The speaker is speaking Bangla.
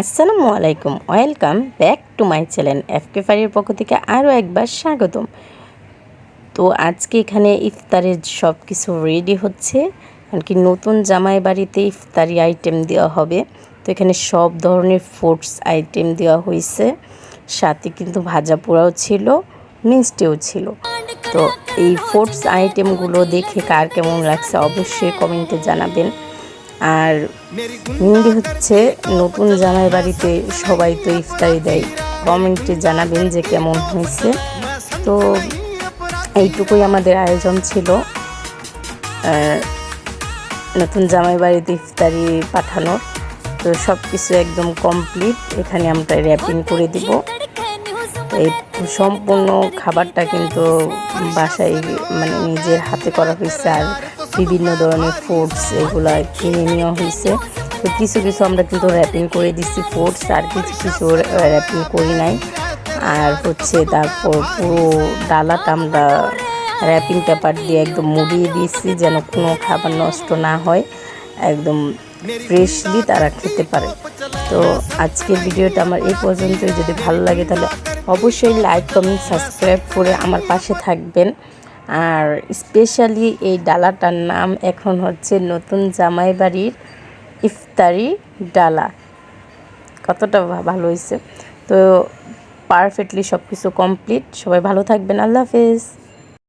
আসসালামু আলাইকুম। Welcome back to my channel FK ফারির পক্ষ থেকে আরও একবার স্বাগতম। তো আজকে এখানে ইফতারের সব কিছু রেডি হচ্ছে। আর কি নতুন জামাই বাড়িতে ইফতারি আইটেম দেওয়া হবে। তো এখানে সব ধরনের ফুডস আইটেম দেওয়া হয়েছে। সাথে কিন্তু ভাজা পোড়াও ছিল, মিষ্টিও ছিল। তো এই ফুডস আইটেমগুলো দেখে কার কেমন লাগছে অবশ্যই কমেন্টে জানাবেন। আর মেহেন্দি হচ্ছে নতুন জামাই বাড়িতে সবাই তো ইফতারি দেয়। কমেন্টে জানাবেন যে কেমন হয়েছে। তো এইটুকুই আমাদের আয়োজন ছিল। নতুন জামাই বাড়িতে ইফতারি পাঠানোর। তো সব কিছু একদম কমপ্লিট। এখানে আমরা র্যাপিং করে দিব। এই সম্পূর্ণ খাবারটা কিন্তু বাসায় মানে নিজের হাতে করা হয়েছে। আর বিভিন্ন ধরনের ফুডস এগুলো কিনে নেওয়া হয়েছে তো কিছু কিছু আমরা কিন্তু র্যাপিং করে দিচ্ছি ফুডস আর কিছু কিছু র্যাপিং করি নাই। আর হচ্ছে তারপর পুরো ডালাটা আমরা র্যাপিং পেপার দিয়ে একদম মুড়িয়ে দিয়েছি যেন কোনো খাবার নষ্ট না হয়, একদম ফ্রেশলি তারা খেতে পারে। তো আজকের ভিডিওটা আমার এই পর্যন্তই। যদি ভালো লাগে তাহলে অবশ্যই লাইক কমেন্ট সাবস্ক্রাইব করে আমার পাশে থাকবেন। আর স্পেশালি এই ডালাটার নাম এখন হচ্ছে নতুন জামাই বাড়ির ইফতারি ডালা। কতটা ভালো হয়েছে। তো পারফেক্টলি সব কিছু কমপ্লিট সবাই ভালো থাকবেন। আল্লাহ হাফেজ।